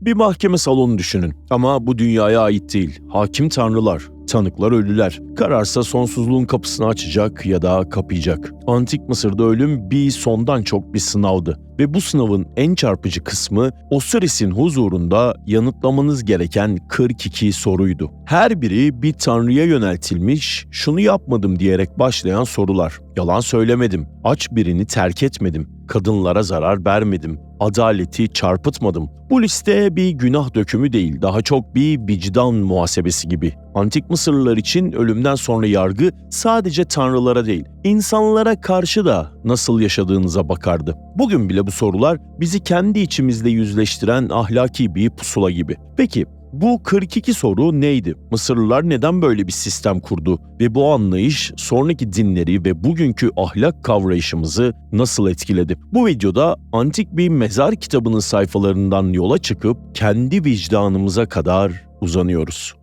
Bir mahkeme salonu düşünün ama bu dünyaya ait değil. Hakim tanrılar, tanıklar ölüler. Kararsa sonsuzluğun kapısını açacak ya da kapayacak. Antik Mısır'da ölüm bir sondan çok bir sınavdı. Ve bu sınavın en çarpıcı kısmı Osiris'in huzurunda yanıtlamanız gereken 42 soruydu. Her biri bir tanrıya yöneltilmiş, şunu yapmadım diyerek başlayan sorular. Yalan söylemedim, aç birini terk etmedim, kadınlara zarar vermedim, adaleti çarpıtmadım. Bu liste bir günah dökümü değil, daha çok bir vicdan muhasebesi gibi. Antik Mısırlılar için ölümden sonra yargı sadece tanrılara değil, insanlara karşı da nasıl yaşadığınıza bakardı. Bugün bile bu sorular bizi kendi içimizle yüzleştiren ahlaki bir pusula gibi. Peki bu 42 soru neydi? Mısırlılar neden böyle bir sistem kurdu? Ve bu anlayış sonraki dinleri ve bugünkü ahlak kavrayışımızı nasıl etkiledi? Bu videoda antik bir mezar kitabının sayfalarından yola çıkıp kendi vicdanımıza kadar uzanıyoruz.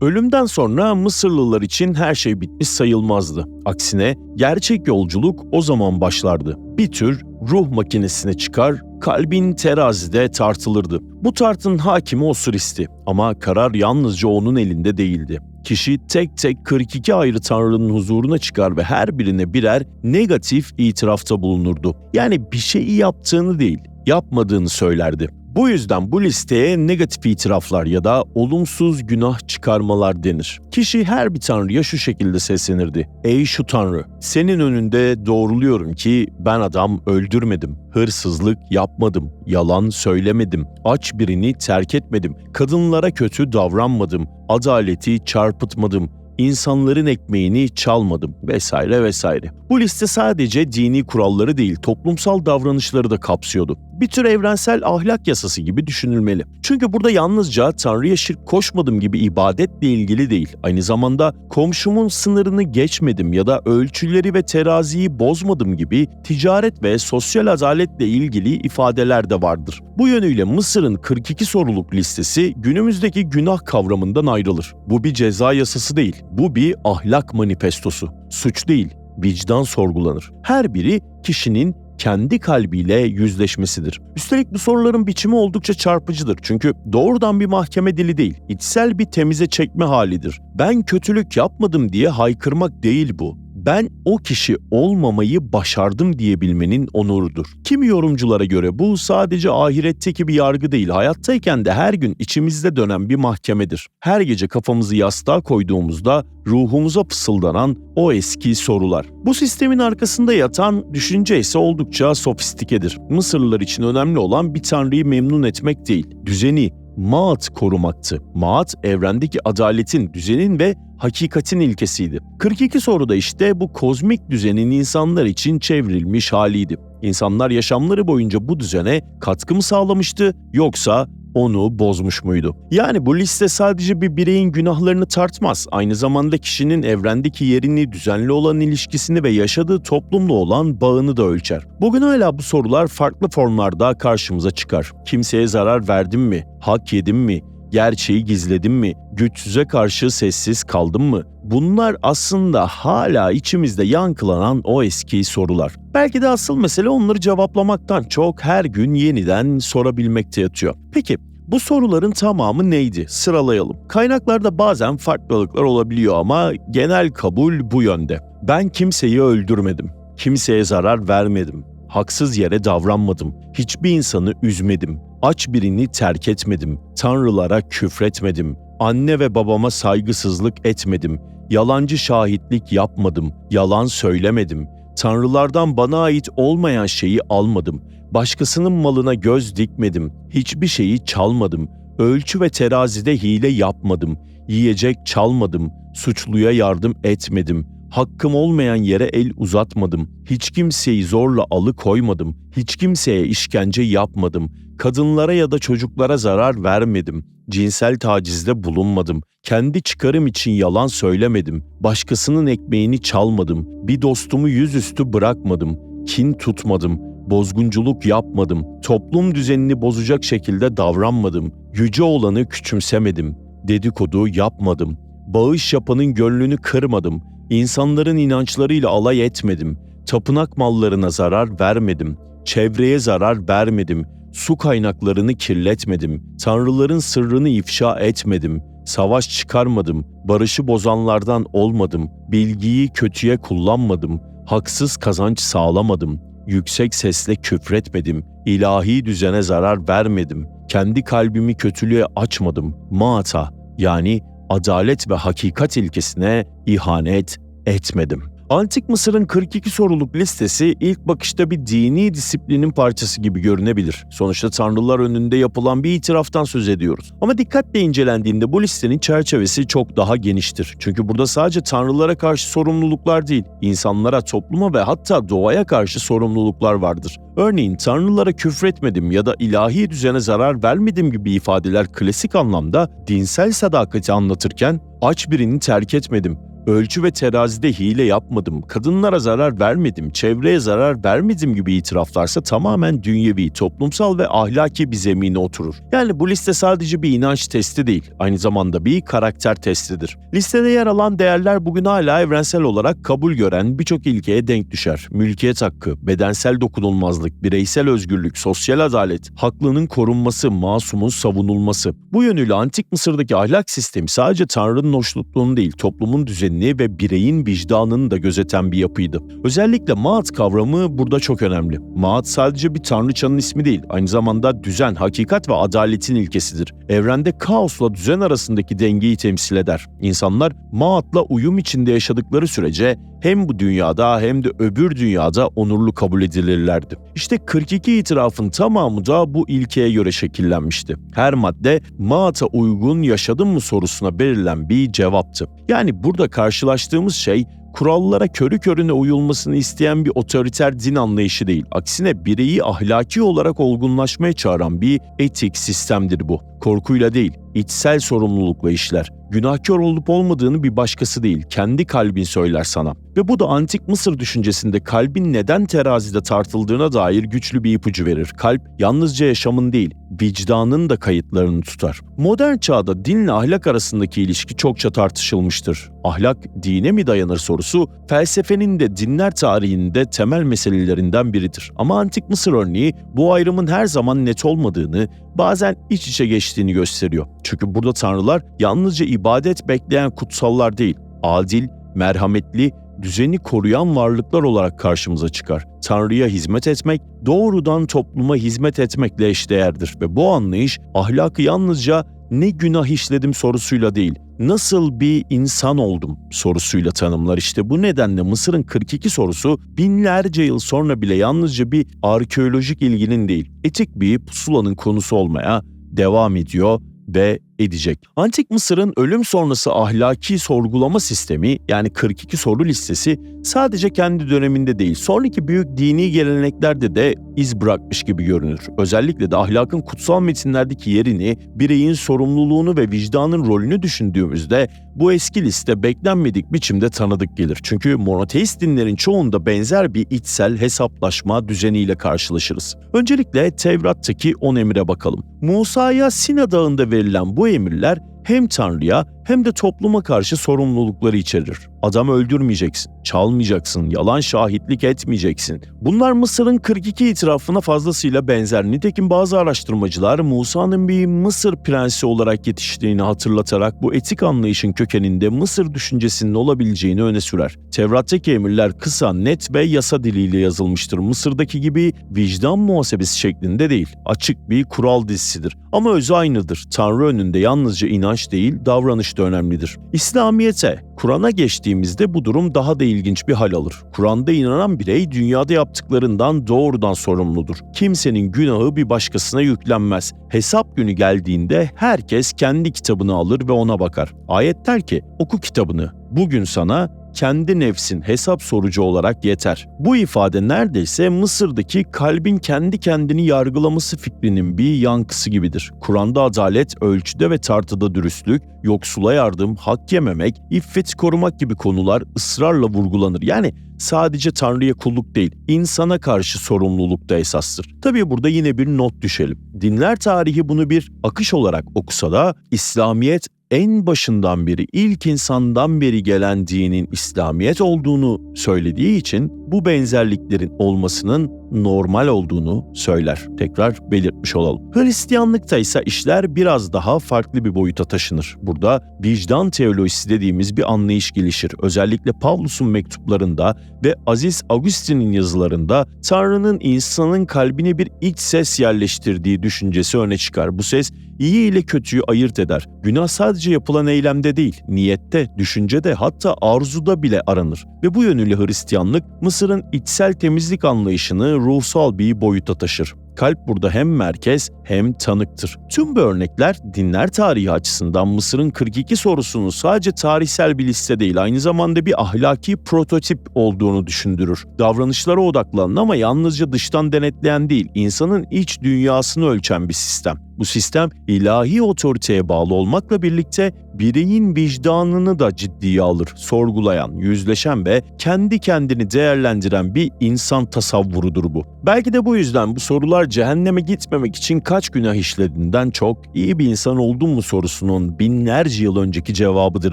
Ölümden sonra Mısırlılar için her şey bitmiş sayılmazdı. Aksine gerçek yolculuk o zaman başlardı. Bir tür ruh makinesine çıkar, kalbin terazide tartılırdı. Bu tartın hakimi Osiris'ti ama karar yalnızca onun elinde değildi. Kişi tek tek 42 ayrı tanrının huzuruna çıkar ve her birine birer negatif itirafta bulunurdu. Yani bir şeyi yaptığını değil, yapmadığını söylerdi. Bu yüzden bu listeye negatif itiraflar ya da olumsuz günah çıkarmalar denir. Kişi her bir tanrıya şu şekilde seslenirdi. Ey şu tanrı, senin önünde doğruluyorum ki ben adam öldürmedim, hırsızlık yapmadım, yalan söylemedim, aç birini terk etmedim, kadınlara kötü davranmadım, adaleti çarpıtmadım, insanların ekmeğini çalmadım vesaire vesaire. Bu liste sadece dini kuralları değil, toplumsal davranışları da kapsıyordu. Bir tür evrensel ahlak yasası gibi düşünülmeli. Çünkü burada yalnızca Tanrı'ya şirk koşmadım gibi ibadetle ilgili değil, aynı zamanda komşumun sınırını geçmedim ya da ölçüleri ve teraziyi bozmadım gibi ticaret ve sosyal adaletle ilgili ifadeler de vardır. Bu yönüyle Mısır'ın 42 soruluk listesi günümüzdeki günah kavramından ayrılır. Bu bir ceza yasası değil, bu bir ahlak manifestosu. Suç değil, vicdan sorgulanır. Her biri kişinin kendi kalbiyle yüzleşmesidir. Üstelik bu soruların biçimi oldukça çarpıcıdır. Çünkü doğrudan bir mahkeme dili değil, içsel bir temize çekme halidir. Ben kötülük yapmadım diye haykırmak değil bu ben o kişi olmamayı başardım diyebilmenin onurudur. Kimi yorumculara göre bu sadece ahiretteki bir yargı değil, hayattayken de her gün içimizde dönen bir mahkemedir. Her gece kafamızı yastığa koyduğumuzda ruhumuza fısıldanan o eski sorular. Bu sistemin arkasında yatan düşünce ise oldukça sofistikedir. Mısırlılar için önemli olan bir tanrıyı memnun etmek değil, düzeni, maat korumaktı. Maat evrendeki adaletin, düzenin ve hakikatin ilkesiydi. 42 soruda işte bu kozmik düzenin insanlar için çevrilmiş haliydi. İnsanlar yaşamları boyunca bu düzene katkı mı sağlamıştı yoksa onu bozmuş muydu? Yani bu liste sadece bir bireyin günahlarını tartmaz, aynı zamanda kişinin evrendeki yerini, düzenli olan ilişkisini ve yaşadığı toplumla olan bağını da ölçer. Bugün hala bu sorular farklı formlarda karşımıza çıkar. Kimseye zarar verdim mi? Hak yedim mi? Gerçeği gizledim mi? Güçsüze karşı sessiz kaldım mı? Bunlar aslında hala içimizde yankılanan o eski sorular. Belki de asıl mesele onları cevaplamaktan çok her gün yeniden sorabilmekte yatıyor. Peki bu soruların tamamı neydi? Sıralayalım. Kaynaklarda bazen farklılıklar olabiliyor ama genel kabul bu yönde. Ben kimseyi öldürmedim. Kimseye zarar vermedim. Haksız yere davranmadım. Hiçbir insanı üzmedim. Aç birini terk etmedim. Tanrılara küfretmedim. Anne ve babama saygısızlık etmedim. Yalancı şahitlik yapmadım. Yalan söylemedim. Tanrılardan bana ait olmayan şeyi almadım. Başkasının malına göz dikmedim. Hiçbir şeyi çalmadım. Ölçü ve terazide hile yapmadım. Yiyecek çalmadım. Suçluya yardım etmedim. Hakkım olmayan yere el uzatmadım. Hiç kimseyi zorla alıkoymadım. Hiç kimseye işkence yapmadım. Kadınlara ya da çocuklara zarar vermedim. Cinsel tacizde bulunmadım. Kendi çıkarım için yalan söylemedim. Başkasının ekmeğini çalmadım. Bir dostumu yüzüstü bırakmadım. Kin tutmadım. Bozgunculuk yapmadım. Toplum düzenini bozacak şekilde davranmadım. Yüce olanı küçümsemedim. Dedikodu yapmadım. Bağış yapanın gönlünü kırmadım. İnsanların inançlarıyla alay etmedim. Tapınak mallarına zarar vermedim. Çevreye zarar vermedim. Su kaynaklarını kirletmedim. Tanrıların sırrını ifşa etmedim. Savaş çıkarmadım. Barışı bozanlardan olmadım. Bilgiyi kötüye kullanmadım. Haksız kazanç sağlamadım. Yüksek sesle küfretmedim. İlahi düzene zarar vermedim. Kendi kalbimi kötülüğe açmadım. Maata yani adalet ve hakikat ilkesine ihanet etmedim. Antik Mısır'ın 42 soruluk listesi ilk bakışta bir dini disiplinin parçası gibi görünebilir. Sonuçta tanrılar önünde yapılan bir itiraftan söz ediyoruz. Ama dikkatle incelendiğinde bu listenin çerçevesi çok daha geniştir. Çünkü burada sadece tanrılara karşı sorumluluklar değil, insanlara, topluma ve hatta doğaya karşı sorumluluklar vardır. Örneğin tanrılara küfretmedim ya da ilahi düzene zarar vermedim gibi ifadeler klasik anlamda dinsel sadakati anlatırken aç birini terk etmedim, ölçü ve terazide hile yapmadım, kadınlara zarar vermedim, çevreye zarar vermedim gibi itiraflarsa tamamen dünyevi, toplumsal ve ahlaki bir zemine oturur. Yani bu liste sadece bir inanç testi değil, aynı zamanda bir karakter testidir. Listede yer alan değerler bugün hala evrensel olarak kabul gören birçok ilkeye denk düşer. Mülkiyet hakkı, bedensel dokunulmazlık, bireysel özgürlük, sosyal adalet, haklının korunması, masumun savunulması. Bu yönüyle antik Mısır'daki ahlak sistemi sadece Tanrı'nın hoşnutluğunu değil, toplumun düzenini ve bireyin vicdanını da gözeten bir yapıydı. Özellikle Maat kavramı burada çok önemli. Maat sadece bir tanrıçanın ismi değil, aynı zamanda düzen, hakikat ve adaletin ilkesidir. Evrende kaosla düzen arasındaki dengeyi temsil eder. İnsanlar Maat'la uyum içinde yaşadıkları sürece hem bu dünyada hem de öbür dünyada onurlu kabul edilirlerdi. İşte 42 itirafın tamamı da bu ilkeye göre şekillenmişti. Her madde Maat'a uygun yaşadın mı sorusuna verilen bir cevaptı. Yani burada karşılaştığımız şey kurallara körü körüne uyulmasını isteyen bir otoriter din anlayışı değil. Aksine bireyi ahlaki olarak olgunlaşmaya çağıran bir etik sistemdir bu. Korkuyla değil, içsel sorumlulukla işler. Günahkar olup olmadığını bir başkası değil, kendi kalbin söyler sana. Ve bu da antik Mısır düşüncesinde kalbin neden terazide tartıldığına dair güçlü bir ipucu verir. Kalp yalnızca yaşamın değil, vicdanın da kayıtlarını tutar. Modern çağda dinle ahlak arasındaki ilişki çokça tartışılmıştır. Ahlak dine mi dayanır sorusu felsefenin de dinler tarihinde temel meselelerinden biridir. Ama antik Mısır örneği bu ayrımın her zaman net olmadığını, bazen iç içe geçtiğini gösteriyor. Çünkü burada tanrılar yalnızca ibadet bekleyen kutsallar değil, adil, merhametli, düzeni koruyan varlıklar olarak karşımıza çıkar. Tanrı'ya hizmet etmek doğrudan topluma hizmet etmekle eşdeğerdir ve bu anlayış ahlakı yalnızca ne günah işledim sorusuyla değil, nasıl bir insan oldum sorusuyla tanımlar. İşte bu nedenle Mısır'ın 42 sorusu binlerce yıl sonra bile yalnızca bir arkeolojik ilginin değil, etik bir pusulanın konusu olmaya devam ediyor ve edecek. Antik Mısır'ın ölüm sonrası ahlaki sorgulama sistemi yani 42 soru listesi sadece kendi döneminde değil sonraki büyük dini geleneklerde de iz bırakmış gibi görünür. Özellikle de ahlakın kutsal metinlerdeki yerini, bireyin sorumluluğunu ve vicdanın rolünü düşündüğümüzde bu eski liste beklenmedik biçimde tanıdık gelir. Çünkü monoteist dinlerin çoğunda benzer bir içsel hesaplaşma düzeniyle karşılaşırız. Öncelikle Tevrat'taki 10 emire bakalım. Musa'ya Sina Dağı'nda verilen bu emirler hem Tanrı'ya hem de topluma karşı sorumlulukları içerir. Adam öldürmeyeceksin, çalmayacaksın, yalan şahitlik etmeyeceksin. Bunlar Mısır'ın 42 itirafına fazlasıyla benzer. Nitekim bazı araştırmacılar Musa'nın bir Mısır prensi olarak yetiştiğini hatırlatarak bu etik anlayışın kökeninde Mısır düşüncesinin olabileceğini öne sürer. Tevrat'taki emirler kısa, net ve yasa diliyle yazılmıştır. Mısır'daki gibi vicdan muhasebesi şeklinde değil, açık bir kural dizisidir. Ama özü aynıdır. Tanrı önünde yalnızca inanç değil, davranış da önemlidir. İslamiyete, Kur'an'a geçtiğimizde bu durum daha da ilginç bir hal alır. Kur'an'da inanan birey dünyada yaptıklarından doğrudan sorumludur. Kimsenin günahı bir başkasına yüklenmez. Hesap günü geldiğinde herkes kendi kitabını alır ve ona bakar. Ayet der ki, oku kitabını. Bugün sana kendi nefsin hesap sorucu olarak yeter. Bu ifade neredeyse Mısır'daki kalbin kendi kendini yargılaması fikrinin bir yankısı gibidir. Kur'an'da adalet, ölçüde ve tartıda dürüstlük, yoksula yardım, hak yememek, iffeti korumak gibi konular ısrarla vurgulanır. Yani sadece Tanrı'ya kulluk değil, insana karşı sorumluluk da esastır. Tabii burada yine bir not düşelim. Dinler tarihi bunu bir akış olarak okusa da İslamiyet en başından beri, ilk insandan beri gelen dinin İslamiyet olduğunu söylediği için bu benzerliklerin olmasının normal olduğunu söyler. Tekrar belirtmiş olalım. Hristiyanlıkta ise işler biraz daha farklı bir boyuta taşınır. Burada vicdan teolojisi dediğimiz bir anlayış gelişir. Özellikle Pavlus'un mektuplarında ve Aziz Agustin'in yazılarında Tanrı'nın insanın kalbine bir iç ses yerleştirdiği düşüncesi öne çıkar. Bu ses iyi ile kötüyü ayırt eder. Günah sadece yapılan eylemde değil, niyette, düşüncede hatta arzuda bile aranır. Ve bu yönüyle Hristiyanlık Mısır'ın içsel temizlik anlayışını ruhsal bir boyuta taşır. Kalp burada hem merkez hem tanıktır. Tüm bu örnekler dinler tarihi açısından Mısır'ın 42 sorusunu sadece tarihsel bir liste değil aynı zamanda bir ahlaki prototip olduğunu düşündürür. Davranışlara odaklanan ama yalnızca dıştan denetleyen değil, insanın iç dünyasını ölçen bir sistem. Bu sistem ilahi otoriteye bağlı olmakla birlikte bireyin vicdanını da ciddiye alır, sorgulayan, yüzleşen ve kendi kendini değerlendiren bir insan tasavvurudur bu. Belki de bu yüzden bu sorular cehenneme gitmemek için kaç günah işlediğinden çok iyi bir insan oldun mu sorusunun binlerce yıl önceki cevabıdır.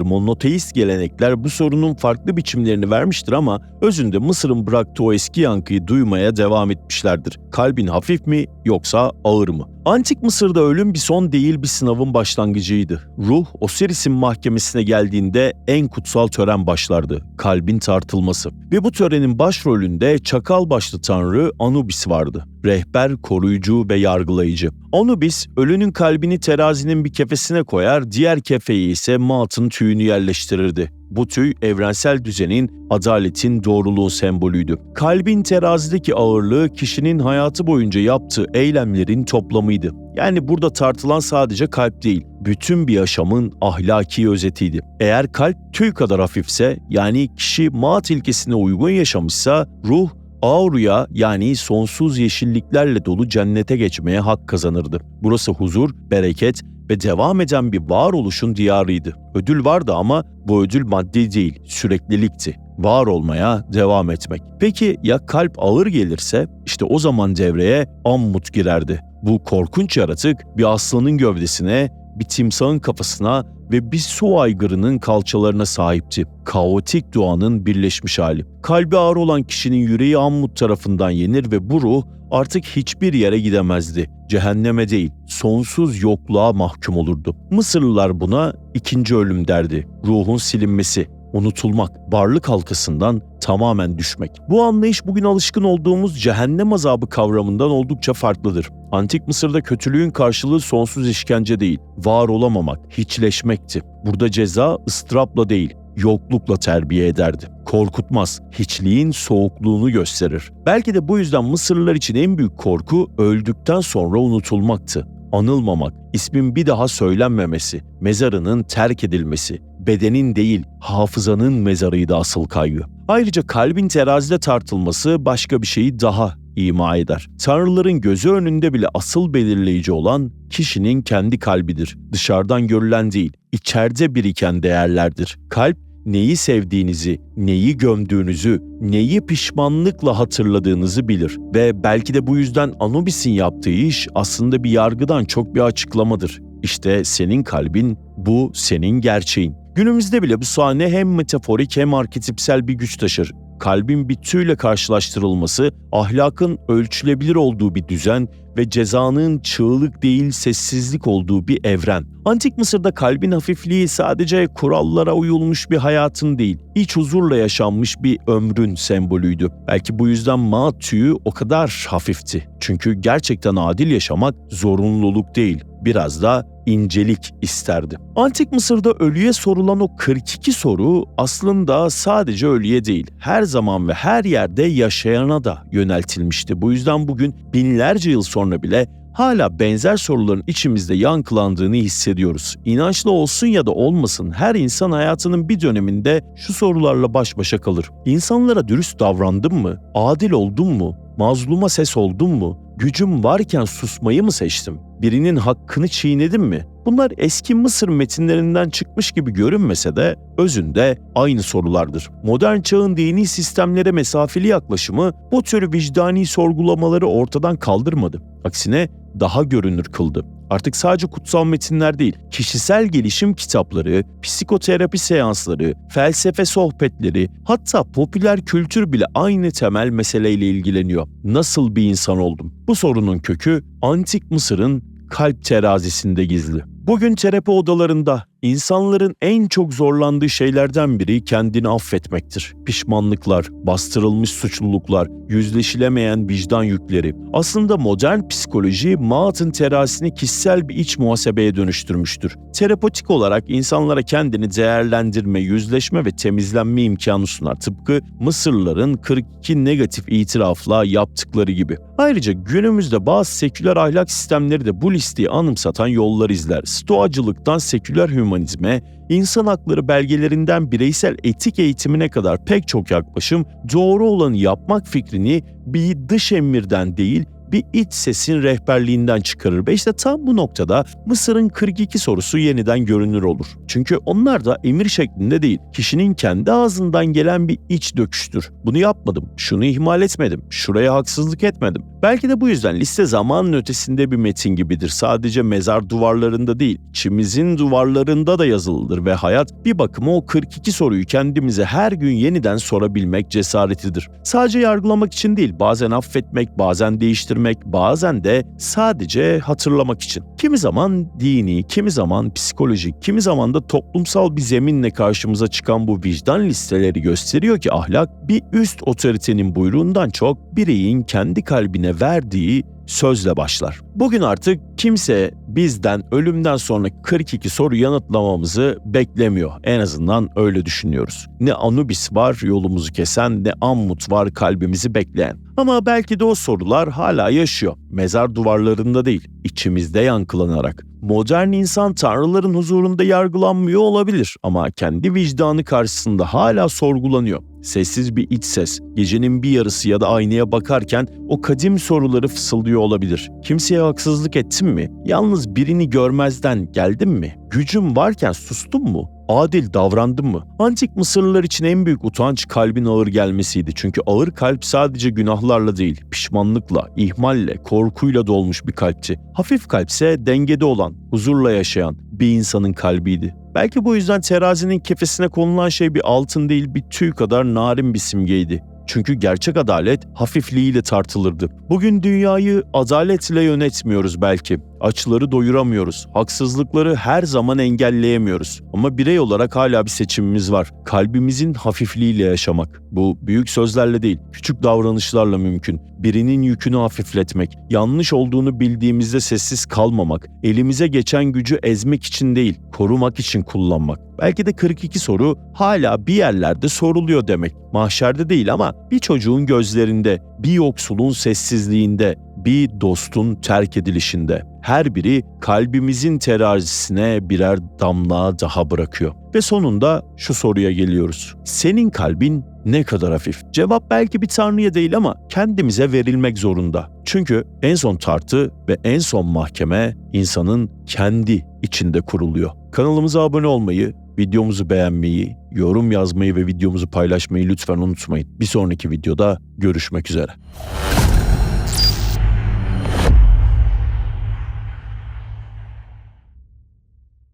Monoteist gelenekler bu sorunun farklı biçimlerini vermiştir ama özünde Mısır'ın bıraktığı o eski yankıyı duymaya devam etmişlerdir. Kalbin hafif mi yoksa ağır mı? Antik Mısır'da ölüm bir son değil bir sınavın başlangıcıydı. Ruh Osiris'in mahkemesine geldiğinde en kutsal tören başlardı. Kalbin tartılması. Ve bu törenin başrolünde çakal başlı tanrı Anubis vardı. Rehber, koruyucu ve yargılayıcı. Anubis ölünün kalbini terazinin bir kefesine koyar, diğer kefeyi ise Maat'ın tüyünü yerleştirirdi. Bu tüy evrensel düzenin, adaletin, doğruluğun sembolüydü. Kalbin terazideki ağırlığı kişinin hayatı boyunca yaptığı eylemlerin toplamıydı. Yani burada tartılan sadece kalp değil, bütün bir yaşamın ahlaki özetiydi. Eğer kalp tüy kadar hafifse, yani kişi maat ilkesine uygun yaşamışsa, ruh Auru'ya yani sonsuz yeşilliklerle dolu cennete geçmeye hak kazanırdı. Burası huzur, bereket ve devam eden bir varoluşun diyarıydı. Ödül vardı ama bu ödül maddi değil, süreklilikti. Var olmaya devam etmek. Peki ya kalp ağır gelirse? İşte o zaman devreye Ammut girerdi. Bu korkunç yaratık bir aslanın gövdesine, bir timsahın kafasına ve bir su aygırının kalçalarına sahipti. Kaotik doğanın birleşmiş hali. Kalbi ağır olan kişinin yüreği Ammut tarafından yenir ve bu ruh artık hiçbir yere gidemezdi. Cehenneme değil, sonsuz yokluğa mahkum olurdu. Mısırlılar buna ikinci ölüm derdi. Ruhun silinmesi, unutulmak, varlık halkasından tamamen düşmek. Bu anlayış bugün alışkın olduğumuz cehennem azabı kavramından oldukça farklıdır. Antik Mısır'da kötülüğün karşılığı sonsuz işkence değil, var olamamak, hiçleşmekti. Burada ceza ıstırapla değil, yoklukla terbiye ederdi. Korkutmaz, hiçliğin soğukluğunu gösterir. Belki de bu yüzden Mısırlılar için en büyük korku öldükten sonra unutulmaktı. Anılmamak, ismin bir daha söylenmemesi, mezarının terk edilmesi, bedenin değil hafızanın mezarıydı asıl kaygı. Ayrıca kalbin terazide tartılması başka bir şeyi daha ima eder. Tanrıların gözü önünde bile asıl belirleyici olan kişinin kendi kalbidir. Dışarıdan görülen değil, içeride biriken değerlerdir. Kalp neyi sevdiğinizi, neyi gömdüğünüzü, neyi pişmanlıkla hatırladığınızı bilir ve belki de bu yüzden Anubis'in yaptığı iş aslında bir yargıdan çok bir açıklamadır. İşte senin kalbin, bu senin gerçeğin. Günümüzde bile bu sahne hem metaforik hem arketipsel bir güç taşır. Kalbin bir tüyle karşılaştırılması, ahlakın ölçülebilir olduğu bir düzen ve cezanın çığlık değil sessizlik olduğu bir evren. Antik Mısır'da kalbin hafifliği sadece kurallara uyulmuş bir hayatın değil, iç huzurla yaşanmış bir ömrün sembolüydü. Belki bu yüzden Maat tüyü o kadar hafifti. Çünkü gerçekten adil yaşamak zorunluluk değil, biraz da incelik isterdi. Antik Mısır'da ölüye sorulan o 42 soru aslında sadece ölüye değil, her zaman ve her yerde yaşayana da yöneltilmişti. Bu yüzden bugün binlerce yıl sonra bile hala benzer soruların içimizde yankılandığını hissediyoruz. İnançlı olsun ya da olmasın her insan hayatının bir döneminde şu sorularla baş başa kalır. İnsanlara dürüst davrandım mı? Adil oldum mu? Mazluma ses oldum mu? Gücüm varken susmayı mı seçtim? Birinin hakkını çiğnedim mi? Bunlar eski Mısır metinlerinden çıkmış gibi görünmese de özünde aynı sorulardır. Modern çağın dini sistemlere mesafeli yaklaşımı bu tür vicdani sorgulamaları ortadan kaldırmadı. Aksine daha görünür kıldı. Artık sadece kutsal metinler değil, kişisel gelişim kitapları, psikoterapi seansları, felsefe sohbetleri, hatta popüler kültür bile aynı temel meseleyle ilgileniyor. Nasıl bir insan oldum? Bu sorunun kökü antik Mısır'ın kalp terazisinde gizli. Bugün terapi odalarında insanların en çok zorlandığı şeylerden biri kendini affetmektir. Pişmanlıklar, bastırılmış suçluluklar, yüzleşilemeyen vicdan yükleri. Aslında modern psikoloji Maat'ın terazisini kişisel bir iç muhasebeye dönüştürmüştür. Terapotik olarak insanlara kendini değerlendirme, yüzleşme ve temizlenme imkanı sunar. Tıpkı Mısırlıların 42 negatif itirafla yaptıkları gibi. Ayrıca günümüzde bazı seküler ahlak sistemleri de bu listeyi anımsatan yollar izler. Stoacılıktan seküler hümanizme, insan hakları belgelerinden bireysel etik eğitimine kadar pek çok yaklaşım doğru olanı yapmak fikrini bir dış emirden değil bir iç sesin rehberliğinden çıkarır. Ve işte tam bu noktada Mısır'ın 42 sorusu yeniden görünür olur. Çünkü onlar da emir şeklinde değil, kişinin kendi ağzından gelen bir iç döküştür. Bunu yapmadım, şunu ihmal etmedim, şuraya haksızlık etmedim. Belki de bu yüzden liste zamanın ötesinde bir metin gibidir. Sadece mezar duvarlarında değil, içimizin duvarlarında da yazılıdır ve hayat bir bakıma o 42 soruyu kendimize her gün yeniden sorabilmek cesaretidir. Sadece yargılamak için değil, bazen affetmek, bazen değiştirmek, bazen de sadece hatırlamak için. Kimi zaman dini, kimi zaman psikolojik, kimi zaman da toplumsal bir zeminle karşımıza çıkan bu vicdan listeleri gösteriyor ki ahlak bir üst otoritenin buyruğundan çok bireyin kendi kalbine verdiği sözle başlar. Bugün artık kimse bizden ölümden sonra 42 soru yanıtlamamızı beklemiyor. En azından öyle düşünüyoruz. Ne Anubis var yolumuzu kesen ne Ammut var kalbimizi bekleyen. Ama belki de o sorular hala yaşıyor. Mezar duvarlarında değil, içimizde yankılanarak. Modern insan tanrıların huzurunda yargılanmıyor olabilir ama kendi vicdanı karşısında hala sorgulanıyor. Sessiz bir iç ses, gecenin bir yarısı ya da aynaya bakarken o kadim soruları fısıldıyor olabilir. Kimseye haksızlık ettim mi? Yalnız birini görmezden geldim mi? Gücüm varken sustum mu? Adil davrandım mı? Antik Mısırlılar için en büyük utanç kalbin ağır gelmesiydi. Çünkü ağır kalp sadece günahlarla değil, pişmanlıkla, ihmalle, korkuyla dolmuş bir kalpti. Hafif kalpse dengede olan, huzurla yaşayan bir insanın kalbiydi. Belki bu yüzden terazinin kefesine konulan şey bir altın değil bir tüy kadar narin bir simgeydi. Çünkü gerçek adalet hafifliğiyle tartılırdı. Bugün dünyayı adaletle yönetmiyoruz belki. Açları doyuramıyoruz. Haksızlıkları her zaman engelleyemiyoruz. Ama birey olarak hala bir seçimimiz var. Kalbimizin hafifliğiyle yaşamak. Bu büyük sözlerle değil, küçük davranışlarla mümkün. Birinin yükünü hafifletmek, yanlış olduğunu bildiğimizde sessiz kalmamak, elimize geçen gücü ezmek için değil, korumak için kullanmak. Belki de 42 soru hala bir yerlerde soruluyor demek. Mahşerde değil ama bir çocuğun gözlerinde, bir yoksulun sessizliğinde, bir dostun terk edilişinde. Her biri kalbimizin terazisine birer damla daha bırakıyor. Ve sonunda şu soruya geliyoruz. Senin kalbin ne kadar hafif? Cevap belki bir tanrıya değil ama kendimize verilmek zorunda. Çünkü en son tartı ve en son mahkeme insanın kendi içinde kuruluyor. Kanalımıza abone olmayı, videomuzu beğenmeyi, yorum yazmayı ve videomuzu paylaşmayı lütfen unutmayın. Bir sonraki videoda görüşmek üzere.